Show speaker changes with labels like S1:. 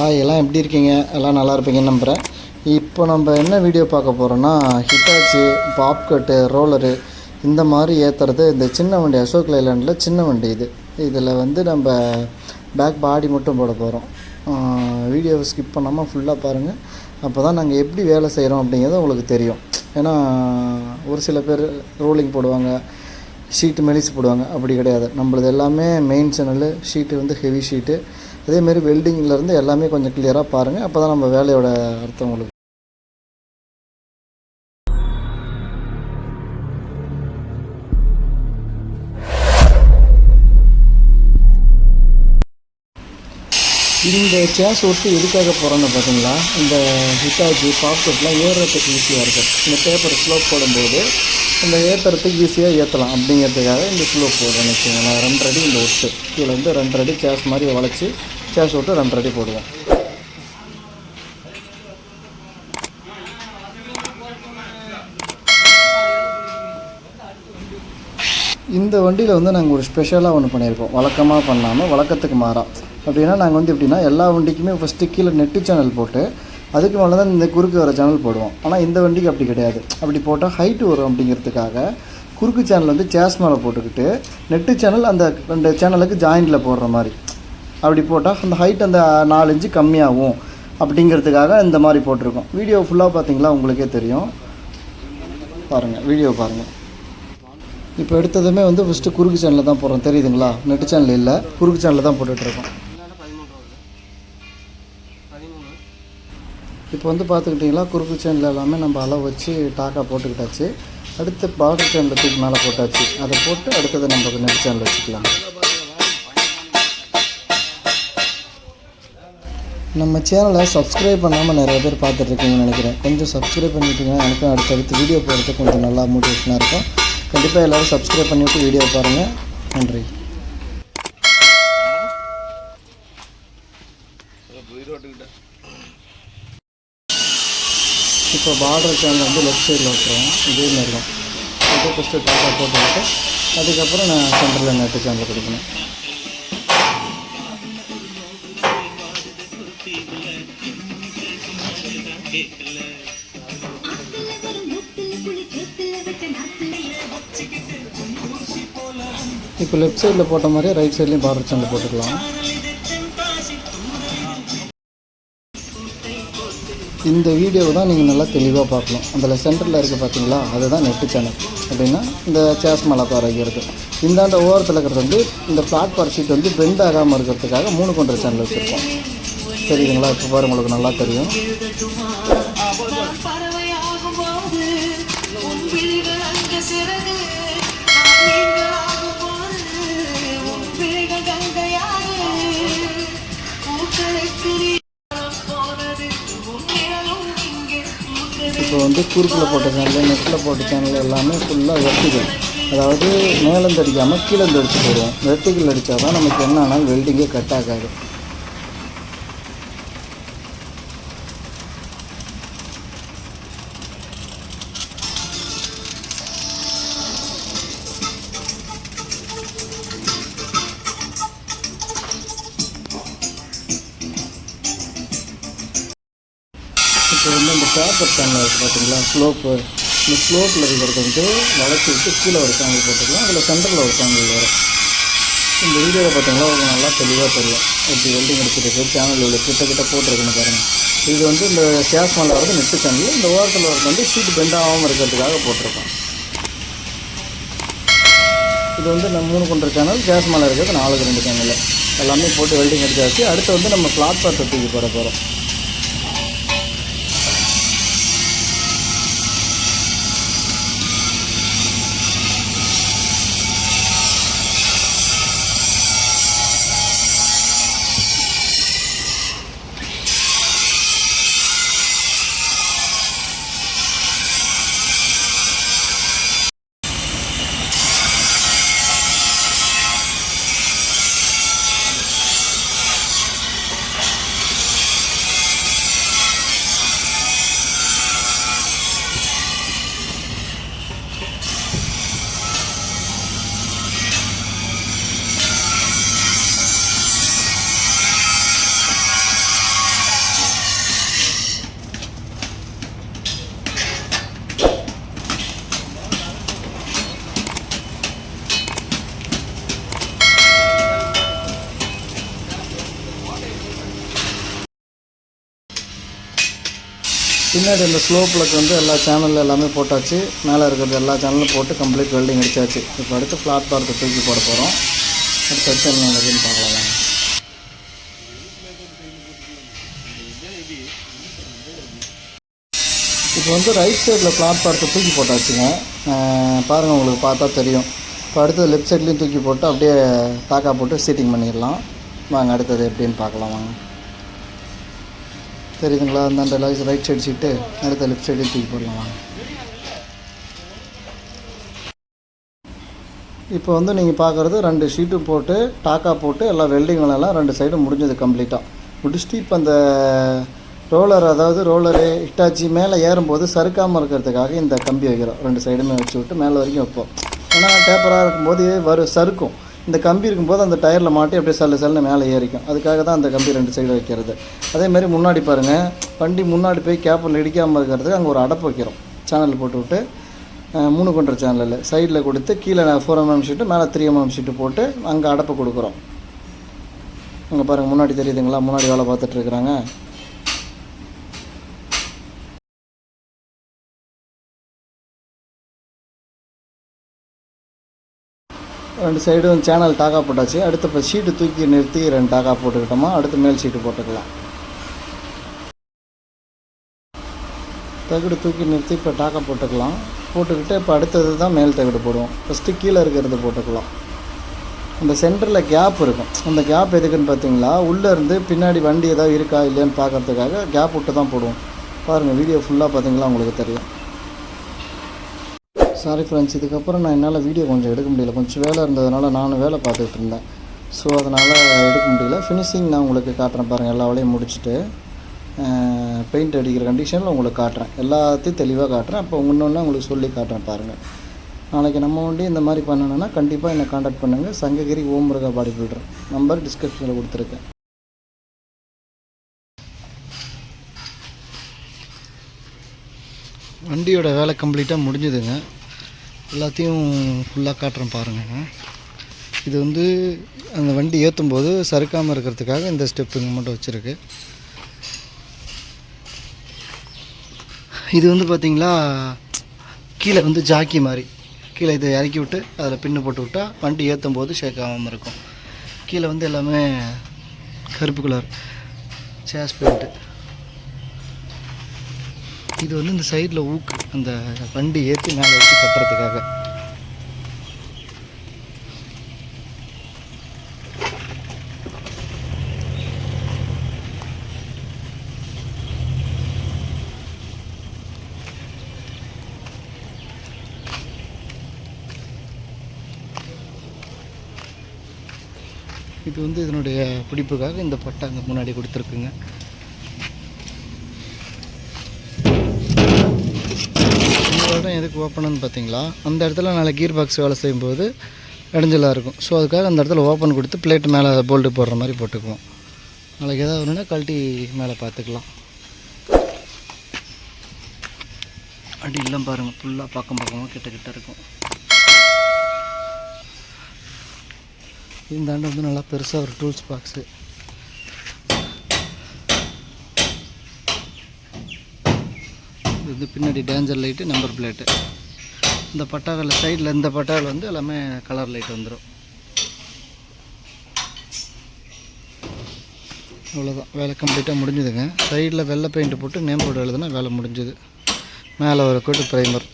S1: Hi எல்லாம் எப்படி இருக்கீங்க? எல்லாம் நல்லா இருப்பீங்கன்னு நம்புகிறேன் இப்போ நம்ம என்ன வீடியோ பார்க்க போகிறோன்னா ஹிட்டாச்சு பாப்கட்டு ரோலரு இந்த மாதிரி ஏற்றுறது இந்த சின்ன வண்டி அசோக் லைலாண்டில் சின்ன வண்டி இது. இதில் வந்து நம்ம பேக் பாடி மட்டும் போட போகிறோம் வீடியோவை ஸ்கிப் பண்ணாமல் ஃபுல்லாக பாருங்கள் அப்போ தான் நாங்கள் எப்படி வேலை செய்கிறோம் அப்படிங்கிறது உங்களுக்கு தெரியும். ஏன்னா ஒரு சில பேர் ரோலிங் போடுவாங்க ஷீட்டு மெலிசு போடுவாங்க. அப்படி கிடையாது. நம்மளது எல்லாமே மெயின் சேனலு ஷீட்டு வந்து ஹெவி ஷீட்டு அதேமாரி வெல்டிங்லேருந்து எல்லாமே கொஞ்சம் கிளியராக பாருங்கள் அப்போ தான் நம்ம வேலையோட அர்த்தம் உங்களுக்கு இந்த சேஸ் ஒட்டு எதுக்காக போகிறோன்னு பார்த்தீங்களா இந்த ஹிட்டாஜி பாப்கட்லாம் ஏறுறதுக்கு ஈஸியாக இருக்கும் இந்த பேப்பர் ஸ்லோப் போடும்போது இந்த ஏற்றுறதுக்கு ஈஸியாக ஏற்றலாம் அப்படிங்கிறதுக்காக இந்த ஸ்லோப் போடுறேன்னு வச்சுக்கோங்களேன். ரெண்டரை அடி இந்த ஒட்டு. கீழே வந்து ரெண்டரை அடி சேஸ் மாதிரி வளைச்சி சேஸ் ஒட்டு ரெண்டு அடி போடுவோம். இந்த வண்டியில் வந்து நாங்கள் ஒரு ஸ்பெஷலாக ஒன்று பண்ணியிருக்கோம். வழக்கமாக பண்ணாமல் வழக்கத்துக்கு மாறா. அப்படின்னா நாங்கள் வந்து எப்படின்னா எல்லா வண்டிக்குமே ஃபஸ்ட்டு கீழே நெட்டு சேனல் போட்டு அதுக்கு மேலே தான் இந்த குறுக்கு வர சேனல் போடுவோம். ஆனால் இந்த வண்டிக்கு அப்படி கிடையாது. அப்படி போட்டால் ஹைட்டு வரும் அப்படிங்கிறதுக்காக குறுக்கு சேனல் வந்து சேஸ் மேலே போட்டுக்கிட்டு நெட்டு சேனல் அந்த ரெண்டு சேனலுக்கு ஜாயிண்டில் போடுற மாதிரி. அப்படி போட்டால் அந்த ஹைட் அந்த நாலு இன்ச்சு கம்மியாகும் அப்படிங்கிறதுக்காக இந்த மாதிரி போட்டிருக்கோம். வீடியோ ஃபுல்லாக பார்த்தீங்களா? உங்களுக்கே தெரியும். பாருங்கள் வீடியோ பாருங்கள் இப்போ எடுத்ததுமே வந்து ஃபஸ்ட்டு குறுக்கு சேனலில் தான் போடுறோம். தெரியுதுங்களா? நெட்டு சேனல் இல்லை. குறுக்கு சேனலில் தான் போட்டுட்ருக்கோம் இப்போ வந்து பார்த்துக்கிட்டிங்களா? குறுக்கு சேனல் எல்லாமே நம்ம அளவு வச்சு டாக்கா போட்டுக்கிட்டாச்சு. அடுத்து பார்டர் சேனலுக்கு மேலே போட்டாச்சு. அதை போட்டு அடுத்தது நம்ம நெட் சேனல் வச்சுக்கலாம். நம்ம சேனலை சப்ஸ்கிரைப் பண்ணாமல் நிறைய பேர் பார்த்துட்ருக்கீங்கன்னு நினைக்கிறேன். கொஞ்சம் சப்ஸ்கிரைப் பண்ணிட்டீங்கன்னா எனக்கும் அடுத்தடுத்து வீடியோ போடுறதுக்கு கொஞ்சம் நல்லா மோட்டிவேஷனாக இருக்கும். கண்டிப்பாக எல்லோரும் சப்ஸ்கிரைப் பண்ணிவிட்டு வீடியோ பாருங்கள் நன்றி. இப்போ பார்டர் சேனல் வந்து லெஃப்ட் சைடில் வச்சுருவோம். இதே மாதிரி தான் இப்போ ஃபஸ்ட்டு டாட்டா விட்டு அதுக்கப்புறம் நான் சென்டரில் நெட்டு சேனல் கொடுக்கணும். இப்போ லெஃப்ட் சைடில் போட்ட மாதிரியே ரைட் சைட்லேயும் பார்டர் சேனல் போட்டுக்கலாம். இந்த வீடியோவை தான் நீங்கள் நல்லா தெளிவாக பார்க்கலாம் அதில் சென்டரில் இருக்க பார்த்தீங்களா அதுதான் நெட்டு சேனல் அப்படின்னா இந்த சேஸ் மலை வைக்கிறது. இந்தாண்ட ஓரத்தில் இருக்கிறது வந்து இந்த பிளாட்ஃபார்ம் ஷீட் வந்து பெண்ட் ஆகாமல் இருக்கிறதுக்காக மூணு கொண்ட சேனல் வச்சுருக்கோம். தெரியுதுங்களா? இப்போ பாரு உங்களுக்கு நல்லா தெரியும். இப்போ வந்து குறுக்கில் போட்ட சேனல் நெட்டில் போட்ட சேனல் எல்லாமே ஃபுல்லாக வெர்டிகல் அதாவது மேலேருந்து அடிக்காமல் கீழேருந்து அடிச்சு போடுவோம். வெர்டிகல் அடித்தா தான் நமக்கு என்னன்னா வெல்டிங்கே கட் ஆகாது. இப்போ வந்து பேப்பர் இருக்குது பார்த்தீங்களா? ஸ்லோப்பு. இந்த ஸ்லோப்பில் இருக்கிறது வந்து வளர்த்து விட்டு கீழே ஒரு சேனல் போட்டுக்கலாம். அதில் சென்டரில் ஒரு சேனல் வரும். இந்த வீடியோவில் பார்த்தீங்கன்னா உங்களுக்கு நல்லா தெளிவாக தெரியும். இப்படி வெல்டிங் அடிச்சிருக்கு சேனல் இவ்வளோ கிட்ட கிட்ட போட்டிருக்குன்னு பாருங்கள் இது வந்து இந்த கேஸ் மேலே வரது நெட்டு சேனல் இந்த ஓரத்தில் வரது வந்து சீட்டு பெண்ட் ஆகாமல் இருக்கிறதுக்காக போட்டிருக்கோம். இது வந்து நம்ம மூணு கொண்ட சேனல் கேஸ் மேலே இருக்கிறது நாலுக்கு ரெண்டு சேனல் எல்லாமே போட்டு வெல்டிங் அடிச்சாச்சு. அடுத்து வந்து நம்ம பிளாட்ஃபார்த்தை தூக்கி போட போகிறோம் பின்னாடி இந்த பிளக் வந்து எல்லா சேனலில் எல்லாமே போட்டாச்சு. மேலே இருக்கிறது எல்லா சேனலும் போட்டு கம்ப்ளீட் வெல்டிங் அடிச்சாச்சு. இப்போ அடுத்து பிளாட்ஃபார்த்தை தூக்கி போட போகிறோம் அடுத்த சேனல் நடக்குதுன்னு பார்க்கலாம். வாங்க. இப்போ வந்து ரைட் சைடில் பிளாட்ஃபார்த்தை தூக்கி போட்டாச்சுங்க. பாருங்கள் உங்களுக்கு பார்த்தா தெரியும். இப்போ அடுத்தது லெஃப்ட் சைட்லேயும் தூக்கி போட்டு அப்படியே தாக்கா போட்டு சீட்டிங் பண்ணிடலாம். வாங்க அடுத்தது எப்படின்னு பார்க்கலாம். வாங்க. தெரியுதுங்களா? அந்த ரைட் சைடு சீட்டு அடுத்த லெஃப்ட் சைடு தூக்கி போடலாம் இப்போ வந்து நீங்கள் பார்க்குறது ரெண்டு ஷீட்டு போட்டு டாக்கா போட்டு எல்லா வெல்டிங் ரெண்டு சைடும் முடிஞ்சது கம்ப்ளீட்டாக முடிச்சுட்டு இப்போ அந்த ரோலர் அதாவது ரோலரு ஹிட்டாச்சி மேலே ஏறும்போது சறுக்காமல் இருக்கிறதுக்காக இந்த கம்பி வைக்கிறோம். ரெண்டு சைடுமே வச்சு விட்டு மேலே வரைக்கும் வைப்போம். ஏன்னா டேப்பராக இருக்கும்போது வரும் சறுக்கும். இந்த கம்பி இருக்கும்போது அந்த டயரில் மாட்டி அப்படியே சல்லு சல்லுன்னு மேலே ஏறிக்கும். அதுக்காக தான் அந்த கம்பி ரெண்டு சைடு வைக்கிறது. அதே மாதிரி முன்னாடி பாருங்கள் வண்டி முன்னாடி போய் கேப்பில் இடிக்காமல் இருக்கிறதுக்கு அங்கே ஒரு அடப்பு வைக்கிறோம். சேனல் போட்டு விட்டு மூணு கொண்ட சேனலில் சைடில் கொடுத்து கீழே ஃபோர் எம்எம் ஷீட்டு மேலே த்ரீ எம்எம் ஷீட்டு போட்டு அங்கே அடப்பு கொடுக்குறோம். அங்கே பாருங்கள் முன்னாடி தெரியுதுங்களா? முன்னாடி வேலை பார்த்துட்ருக்குறாங்க ரெண்டு சைடும் சேனல் டாக்கா போட்டாச்சு. அடுத்து இப்போ ஷீட்டு தூக்கி நிறுத்தி ரெண்டு டாக்கா போட்டுக்கிட்டோமா அடுத்து மேல் ஷீட்டு போட்டுக்கலாம். தகடு தூக்கி நிறுத்தி இப்போ டாக்கா போட்டுக்கலாம். போட்டுக்கிட்டு இப்போ அடுத்தது தான் மேல் தகடு போடுவோம். ஃபஸ்ட்டு கீழே இருக்கிறது போட்டுக்கலாம். அந்த சென்டரில் கேப் இருக்கும். அந்த கேப் எதுக்குன்னு பார்த்தீங்களா உள்ளே இருந்து பின்னாடி வண்டி ஏதாவது இருக்கா இல்லையான்னு பார்க்கறதுக்காக கேப் விட்டு தான் போடுவோம் பாருங்கள் வீடியோ ஃபுல்லாக பார்த்தீங்களா உங்களுக்கு தெரியும். சாரி ஃப்ரெண்ட்ஸ் இதுக்கப்புறம் நான் என்னால் வீடியோ கொஞ்சம் எடுக்க முடியல. கொஞ்சம் வேலை இருந்ததுனால நானும் வேலை பார்த்துட்டு இருந்தேன். ஸோ அதனால் எடுக்க முடியல. ஃபினிஷிங் நான் உங்களுக்கு காட்டுறேன் பாருங்கள் எல்லா வேலையும் முடிச்சுட்டு பெயிண்ட் அடிக்கிற கண்டிஷனில் உங்களுக்கு காட்டுறேன். எல்லாத்தையும் தெளிவாக காட்டுறேன். அப்போ இன்னொன்று உங்களுக்கு சொல்லி காட்டுறேன் பாருங்கள் நாளைக்கு நம்ம வண்டி இந்த மாதிரி பண்ணணுன்னா கண்டிப்பாக என்னை காண்டாக்ட் பண்ணுங்கள் Sankagiri Om Muruga body builder number டிஸ்கிரிப்ஷனில் கொடுத்துருக்கேன். வண்டியோட வேலை கம்ப்ளீட்டாக முடிஞ்சுதுங்க. எல்லாத்தையும் ஃபுல்லாக காட்டுறேன் பாருங்கள் இது வந்து அந்த வண்டி ஏற்றும் போது சறுக்காமல் இருக்கிறதுக்காக இந்த ஸ்டெப்புங்க மட்டும் வச்சுருக்கு. இது வந்து பார்த்திங்களா கீழே வந்து ஜாக்கி மாதிரி. கீழே இதை இறக்கி விட்டு அதில் பின்னு போட்டு விட்டா வண்டி ஏற்றும் போது ஷேக் ஆகாமல் இருக்கும். கீழே வந்து எல்லாமே கருப்பு கலர் சேஸ் பெயிண்ட்டு இது வந்து இந்த சைடில் ஊக்கு அந்த வண்டி ஏற்றி மேலே வச்சு கட்டுறதுக்காக. இது வந்து இதனுடைய பிடிப்புக்காக இந்த பட்டை அங்கே முன்னாடி கொடுத்துருக்குங்க. எதுக்கு ஓப்பனுன்னு பார்த்தீங்களா அந்த இடத்துல நாளை கீர் பாக்ஸ் வேலை செய்யும்போது இடைஞ்சலாக இருக்கும். ஸோ அதுக்காக அந்த இடத்துல ஓப்பன் கொடுத்து பிளேட்டு மேலே போல்ட்டு போடுற மாதிரி போட்டுக்குவோம். நாளைக்கு எதாவது ஒன்றுனா கழட்டி மேலே பார்த்துக்கலாம். அடி இல்லை பாருங்கள் ஃபுல்லாக பக்கம் பக்கமாக கிட்ட கிட்ட இருக்கும். இந்த ஆண்டு வந்து நல்லா பெருசாக ஒரு டூல்ஸ் பாக்ஸு இது வந்து பின்னாடி டேஞ்சர் லைட்டு நம்பர் பிளேட்டு இந்த பட்டாவில் சைடில் இந்த பட்டாவில் வந்து எல்லாமே கலர் லைட் வந்துடும் அவ்வளோதான் வேலை கம்ப்ளீட்டாக முடிஞ்சுதுங்க. சைடில் வெள்ளை பெயிண்ட் போட்டு நேம் போர்டு எழுதுனா வேலை முடிஞ்சுது. மேலே ஒரு கோட்டு ப்ரைமர்